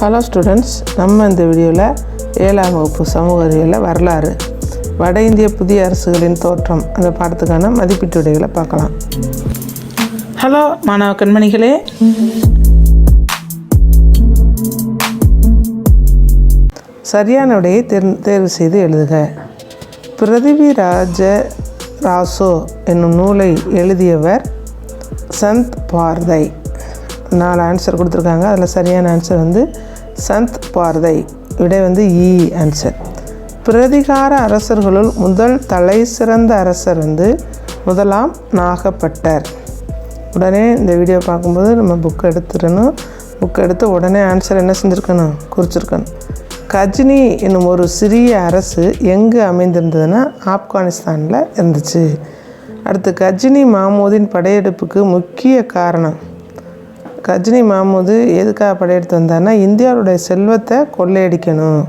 Hello students நம்ம இந்த வீடியோவில் ஏழாம் வகுப்பு சமூக அறிவியலில் வரலாறு வட இந்திய புதிய அரசுகளின் தோற்றம் அந்த பாடத்துக்கான மதிப்பீட்டு விடைகளை பார்க்கலாம். ஹலோ மாணவ கண்மணிகளே. சரியான விடையை தேர் தேர்வு செய்து எழுதுக. பிருதிவிராஜ ராசோ என்னும் நூலை எழுதியவர் சந்த் பார்தை. நாலு ஆன்சர் கொடுத்துருக்காங்க. அதில் சரியான ஆன்சர் வந்து சந்த் பார்தை விடை வந்து இ ஆன்சர் பிரதிகார அரசர்களுள் முதல் தலை சிறந்த அரசர் வந்து முதலாம் நாகப்பட்டர். உடனே இந்த வீடியோ பார்க்கும்போது நம்ம புக் எடுத்துடணும். புக் எடுத்து உடனே ஆன்சர் என்ன செஞ்சுருக்கணும்? குறிச்சிருக்கணும். கஜினி என்னும் ஒரு சிறிய அரசு எங்கே அமைந்திருந்ததுன்னா ஆப்கானிஸ்தானில் இருந்துச்சு. அடுத்து கஜினி மாமோதின் படையெடுப்புக்கு முக்கிய காரணம். கஜினி மாமூது எதுக்காக படையெடுத்து வந்தார்னா இந்தியாவுடைய செல்வத்தை கொள்ளையடிக்கணும்.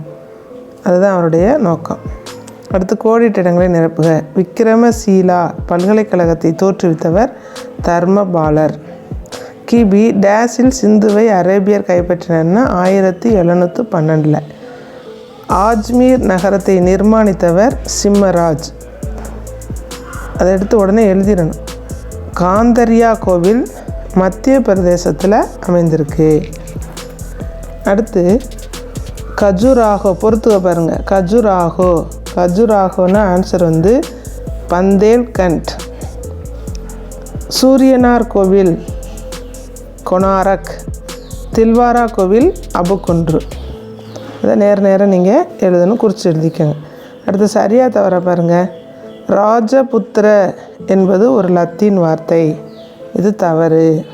அதுதான் அவருடைய நோக்கம். அடுத்து கோடிட்ட இடங்களை நிரப்புக. விக்ரமசீலா பல்கலைக்கழகத்தை தோற்றுவித்தவர் தர்மபாலர். கிபி டேஸில் சிந்துவை அரேபியர் கைப்பற்றினர்னா ஆயிரத்தி எழுநூற்று பன்னெண்டில். ஆஜ்மீர் நகரத்தை நிர்மாணித்தவர் சிம்மராஜ். அதை எடுத்து உடனே எழுதிடணும். காந்தரியா கோவில் மத்திய பிரதேசத்தில் அமைந்திருக்கு. அடுத்து கஜுராகோ பொறுத்துக்க பாருங்கள் கஜுராகோ கஜுராகோன்னு ஆன்சர் வந்து பந்தேல்கண்ட் சூரியனார் கோவில் கொனாரக். தில்வாரா கோவில் அபுக்குன்று இதை நேர நேரம் நீங்கள் எழுதணும் குறித்து எழுதிக்கோங்க. அடுத்து சரியாக தவற பாருங்கள் ராஜபுத்திர என்பது ஒரு லத்தீன் வார்த்தை. இது தவறு.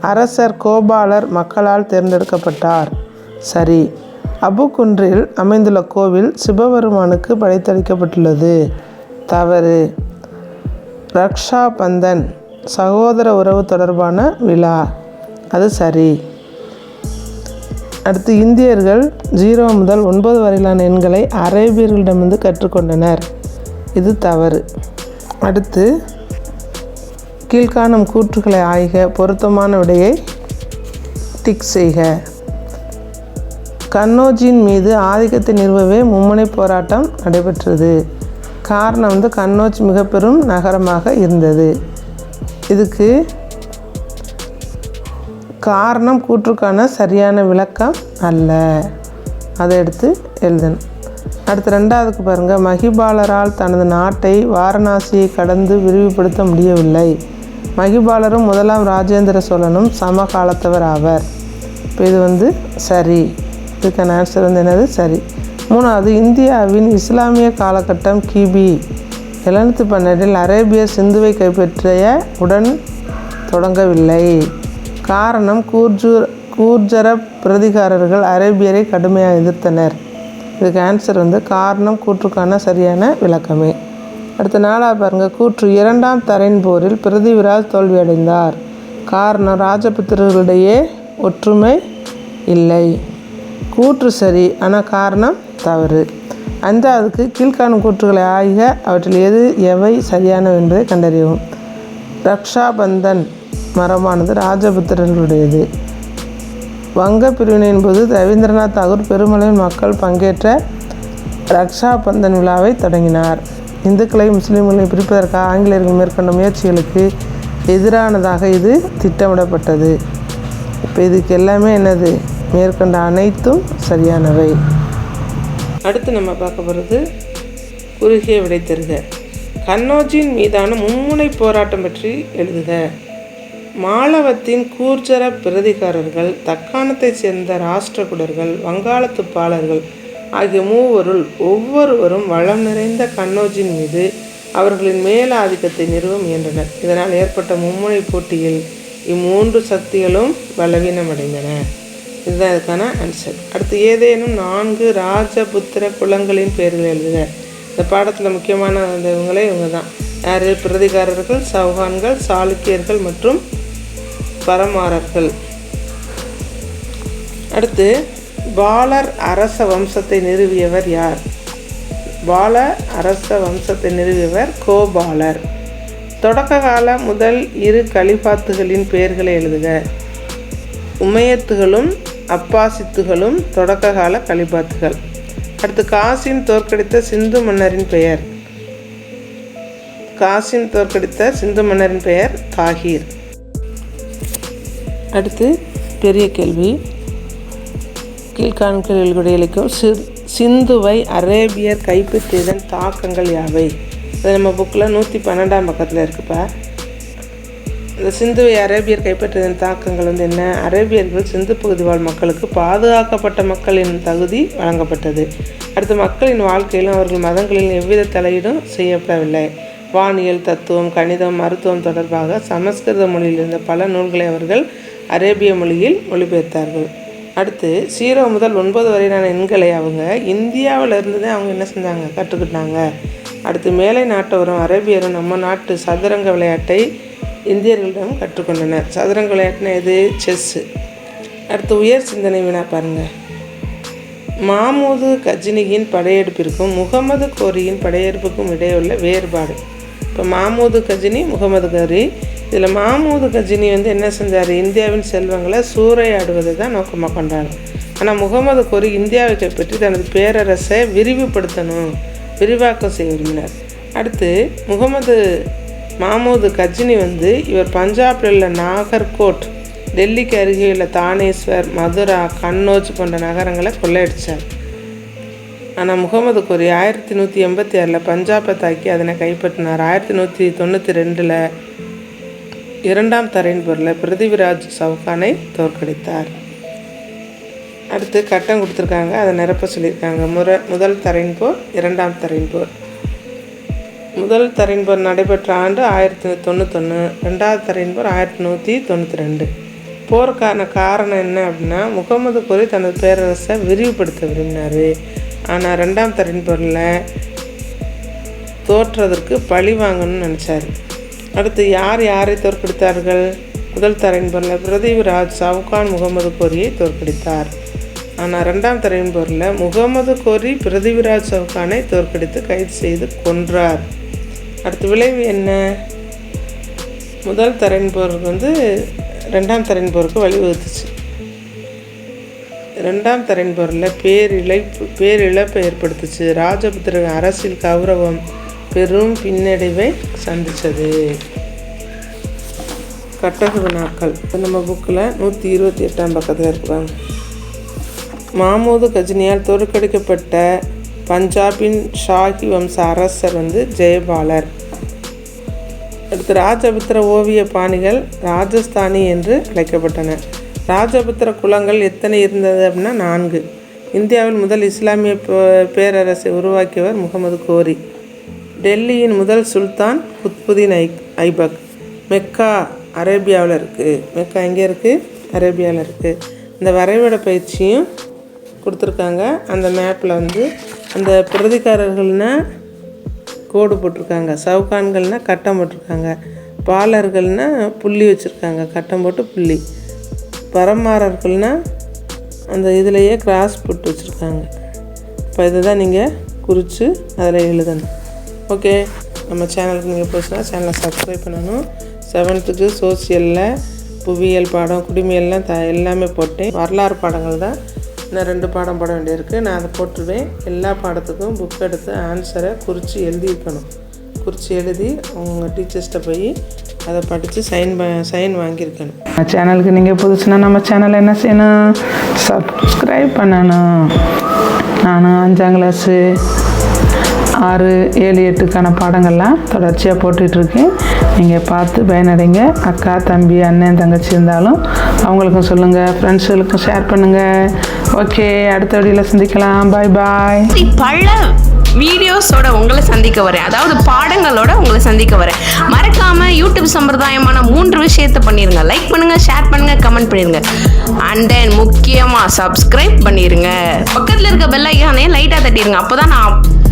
அரசர் கோபாலர் மக்களால் தேர்ந்தெடுக்கப்பட்டார். சரி. அபுகுன்றில் அமைந்துள்ள கோவில் சிவபெருமானுக்கு படைத்தளிக்கப்பட்டுள்ளது. தவறு. ரக்ஷா பந்தன் சகோதர உறவு தொடர்பான விழா. அது சரி. அடுத்து இந்தியர்கள் ஜீரோ முதல் ஒன்பது வரையிலான எண்களை அரேபியர்களிடமிருந்து கற்றுக்கொண்டனர். இது தவறு. அடுத்து கீழ்காணும் கூற்றுகளை ஆய்க பொருத்தமான விடையை டிக் செய்க. கன்னோஜின் மீது ஆதிக்கத்தை நிறுவவே மும்முனை போராட்டம் நடைபெற்றது. காரணம் வந்து கன்னோஜ் மிக பெரும் நகரமாக இருந்தது. இதுக்கு காரணம் கூற்றுக்கான சரியான விளக்கம் அல்ல. அதை எடுத்து எழுதணும். அடுத்து ரெண்டாவதுக்கு பாருங்கள் மகிபாலரால் தனது நாட்டை வாரணாசியை கடந்து விரிவுபடுத்த முடியவில்லை. மகிபாலரும் முதலாம் ராஜேந்திர சோழனும் சமகாலத்தவர் ஆவர். இப்போ இது வந்து சரி. இதுக்கான ஆன்சர் வந்து என்னது? சரி. மூணாவது இந்தியாவின் இஸ்லாமிய காலகட்டம் கிபி. எழுநூற்றி பன்னெண்டில் அரேபிய சிந்துவை கைப்பற்றிய உடன் தொடங்கவில்லை. காரணம் கூர்ஜூர் கூர்ஜர பிரதிகாரர்கள் அரேபியரை கடுமையாக எதிர்த்தனர். இதுக்கு ஆன்சர் வந்து காரணம் கூற்றுக்கான சரியான விளக்கமே. அடுத்த நாளாக பாருங்கள் கூற்று இரண்டாம் தரையின் போரில் பிருதிவிராஜ் தோல்வியடைந்தார். காரணம் ராஜபுத்திரர்களிடையே ஒற்றுமை இல்லை. கூற்று சரி ஆனால் காரணம் தவறு. அஞ்சாவதுக்கு கீழ்காணும் கூற்றுகளை ஆய்க அவற்றில் எது எவை சரியானவை என்பதை கண்டறியவும். ரக்ஷாபந்தன் மரமானது ராஜபுத்திரர்களுடையது. வங்க பிரிவினையின் போது ரவீந்திரநாத் தாகூர் பெருமளவில் மக்கள் பங்கேற்ற ரக்ஷா பந்தன் விழாவை தொடங்கினார். இந்துக்களை முஸ்லீம்களை பிரிப்பதற்காக ஆங்கிலேயர்கள் மேற்கொண்ட முயற்சிகளுக்கு எதிரானதாக இது திட்டமிடப்பட்டது. இப்போ இதுக்கு எல்லாமே என்னது? மேற்கொண்ட அனைத்தும் சரியானவை. அடுத்து நம்ம பார்க்க போகிறது குறுகிய விடை தருக. கண்ணோஜியின் மீதான மும்முனை போராட்டம் பற்றி எழுதுக. மாளவத்தின் கூர்ஜர பிரதிகாரர்கள் தக்காணத்தைச் சேர்ந்த ராஷ்டிரகுடர்கள் வங்காளத்துப்பாளர்கள் ஆகிய மூவருள் ஒவ்வொருவரும் வளம் நிறைந்த கண்ணோஜின் மீது அவர்களின் மேலாதிக்கத்தை நிறுவ முயன்றனர். இதனால் ஏற்பட்ட மும்முனை போட்டியில் இம்மூன்று சக்திகளும் பலவீனமடைந்தன. இதுதான் இதுக்கான ஆன்சர் அடுத்து ஏதேனும் நான்கு ராஜபுத்திர குலங்களின் பெயர்கள் எழுதுக. இந்த பாடத்தில் முக்கியமான இவங்களே இவங்க தான் யார்? பிரதிகாரர்கள் சௌகான்கள் சாளுக்கியர்கள் மற்றும் பரமாரர்கள். அடுத்து பாலர் அரச வம்சத்தை நிறுவியவர் யார்? பால அரச வம்சத்தை நிறுவியவர் கோபாலர். தொடக்க கால முதல் இரு கலிபாத்துகளின் பெயர்களை எழுதுக. உமையத்துகளும் அப்பாசித்துகளும் தொடக்க கால கலிபாத்துகள். அடுத்து காசிம் தோற்கடித்த சிந்து மன்னரின் பெயர். காசிம் தோற்கடித்த சிந்து மன்னரின் பெயர் தாகீர். அடுத்து பெரிய கேள்வி. கீழ்காணும் கேள்விகளுடைய இலக்கியம் சிந்துவை அரேபியர் கைப்பற்றியதன் தாக்கங்கள் யாவை? அது நம்ம புக்கில் நூற்றி பன்னெண்டாம் பக்கத்தில் இருக்குப்பா. இந்த சிந்துவை அரேபியர் கைப்பற்றியதன் தாக்கங்கள் வந்து என்ன? அரேபியர்கள் சிந்து பகுதி வாழ் மக்களுக்கு பாதுகாக்கப்பட்ட மக்களின் தகுதி வழங்கப்பட்டது. அடுத்து மக்களின் வாழ்க்கையிலும் அவர்கள் மதங்களில் எவ்வித தலையீடும் செய்யப்படவில்லை. வானியல் தத்துவம் கணிதம் மருத்துவம் தொடர்பாக சமஸ்கிருத மொழியில் இருந்த பல நூல்களை அவர்கள் அரேபிய மொழியில் மொழிபெயர்த்தார்கள். அடுத்து ஜீரோ முதல் ஒன்பது வரையிலான எண்களை அவங்க இந்தியாவில் இருந்து தான் அவங்க என்ன செஞ்சாங்க? கற்றுக்கிட்டாங்க. அடுத்து மேலை நாட்டவரும் அரேபியரும் நம்ம நாட்டு சதுரங்க விளையாட்டை இந்தியர்களிடம் கற்றுக்கொண்டனர். சதுரங்க விளையாட்டுனா எது? செஸ்ஸு அடுத்து உயர் சிந்தனை வினா பாருங்கள் மாமூது கஜினியின் படையெடுப்பிற்கும் முகமது கோரியின் படையெடுப்புக்கும் இடையே உள்ள வேறுபாடு. இப்போ மாமூது கஜினி முகமது கோரி இதில் மாமூது கஜினி வந்து என்ன செஞ்சார்? இந்தியாவின் செல்வங்களை சூறையாடுவதை தான் நோக்கமாக கொண்டாங்க. ஆனால் முகமது கோரி இந்தியாவை கைப்பற்றி தனது பேரரசை விரிவுபடுத்தணும் விரிவாக்கம் செய்ய விரும்பினார். அடுத்து முகமது மாமூது கஜினி வந்து இவர் பஞ்சாபில் உள்ள நாகர்கோட் டெல்லிக்கு அருகே உள்ள தானேஸ்வர் மதுரா கன்னோஜ் போன்ற நகரங்களை கொள்ளையடித்தார் ஆனால் முகமது கோரி ஆயிரத்தி நூற்றி எண்பத்தி ஆறில் பஞ்சாபை தாக்கி அதனை கைப்பற்றினார். ஆயிரத்தி நூற்றி தொண்ணூற்றி ரெண்டில் இரண்டாம் தரைன்பொருளில் பிருத்திவிராஜ் சவுகானை தோற்கடித்தார். அடுத்து கட்டம் கொடுத்துருக்காங்க. அதை நிரப்ப சொல்லியிருக்காங்க. முறை முதல் தரையின் போர் இரண்டாம் தரையின் போர். முதல் தரைன்போர் நடைபெற்ற ஆண்டு ஆயிரத்தி தொண்ணூத்தொன்று ரெண்டாவது தரைன்போர் ஆயிரத்தி நூற்றி தொண்ணூற்றி ரெண்டு. போருக்கான காரணம் என்ன அப்படின்னா முகமது கோரி தனது பேரரசை விரிவுபடுத்த விரும்பினார். ஆனால் ரெண்டாம் தரைன்போரில் தோற்றதற்கு பழி வாங்கணும்னு நினச்சார். அடுத்து யார் யாரை தோற்கடித்தார்கள்? முதல் தரைன்போரில் பிரதிவிராஜ் சவுகான் முகமது கோரியை தோற்கடித்தார். ஆனால் ரெண்டாம் தரையின் போரில் முகமது கோரி பிருத்திவிராஜ் சவுகானை தோற்கடித்து கைது செய்து கொன்றார். அடுத்து விளைவு என்ன? முதல் தரையின் போருக்கு வந்து ரெண்டாம் தரையின் போருக்கு வழிவகுத்துச்சு. ரெண்டாம் தரையின் போரில் பேரிழை பேரிழப்பை ஏற்படுத்துச்சு. ராஜபுத்திர அரசியல் கௌரவம் பெரும் பின்னடைவை சந்தித்தது. கட்டக வினாக்கள் இப்போ நம்ம புக்கில் நூற்றி இருபத்தி எட்டாம் பக்கத்தில் இருக்கிறாங்க மாமூது கஜினியால் தோற்கடிக்கப்பட்ட பஞ்சாபின் ஷாஹி வம்ச அரசர் வந்து ஜெயபாலர். அடுத்து ராஜபுத்திர ஓவிய பாணிகள் ராஜஸ்தானி என்று அழைக்கப்பட்டன. ராஜபுத்திர குலங்கள் எத்தனை இருந்தது அப்படின்னா நான்கு. இந்தியாவில் முதல் இஸ்லாமிய பே- பேரரசை உருவாக்கியவர் முகமது கோரி. டெல்லியின் முதல் சுல்தான் குத்புதீன் ஐ ஐபக். மெக்கா அரேபியாவில் இருக்குது மெக்கா எங்கே இருக்குது அரேபியாவில் இருக்குது இந்த வரைபட பயிற்சியும் கொடுத்துருக்காங்க. அந்த மேப்பில் வந்து அந்த பிரதிகாரர்கள்னால் கோடு போட்டிருக்காங்க. சவுகான்கள்னால் கட்டம் போட்டிருக்காங்க. பாலர்கள்னா புள்ளி வச்சுருக்காங்க. கட்டம் போட்டு புள்ளி. பரமாரர்கள்னால் அந்த இதுலேயே கிராஸ் போட்டு வச்சுருக்காங்க. இப்போ இதை தான் நீங்கள் குறித்து அதில் எழுதணும். ஓகே நம்ம சேனலுக்கு நீங்கள் போச்சுன்னா சேனலை சப்ஸ்கிரைப் பண்ணணும். செவன்த்துக்கு சோசியலில் புவியியல் பாடம் குடிமையெல்லாம் த எல்லாமே போட்டேன். வரலாறு பாடங்கள் தான். இன்னும் ரெண்டு பாடம் போட வேண்டியிருக்கு. நான் அதை போட்டுருவேன். எல்லா பாடத்துக்கும் புக் எடுத்து ஆன்சரை குறித்து எழுதியிருக்கணும். குறித்து எழுதி அவங்க டீச்சர்ஸ்கிட்ட போய் அதை படித்து சைன் சைன் வாங்கியிருக்கணும். நம்ம சேனலுக்கு நீங்கள் புதுசுனா நம்ம சேனலை என்ன செய்யணும்? சப்ஸ்கிரைப் பண்ணணும். நான் அஞ்சாம் கிளாஸு ஆறு ஏழு எட்டுக்கான பாடங்கள்லாம் தொடர்ச்சியாக போட்டுட்ருக்கேன் நீங்கள் பார்த்து பயனடைங்க. அக்கா தம்பி அண்ணன் தங்கச்சி இருந்தாலும் அவங்களுக்கும் சொல்லுங்கள் ஃப்ரெண்ட்ஸுகளுக்கும் ஷேர் பண்ணுங்கள் ஓகே அடுத்த வழியில் சந்திக்கலாம். பாய் பாய் இப்படி பல வீடியோஸோட உங்களை சந்திக்க வரேன். அதாவது பாடங்களோட உங்களை சந்திக்க வரேன். மறக்காம யூடியூப் சம்பிரதாயமான மூன்று விஷயத்தை பண்ணிருங்க. லைக் பண்ணுங்க ஷேர் பண்ணுங்க கமெண்ட் பண்ணிருங்க. அண்ட் தென் முக்கியமா சப்ஸ்கிரைப் பண்ணிருங்க. பக்கத்துல இருக்க பெல் ஐக்கானே லைட்டா தட்டிருங்க. அப்பதான் நான்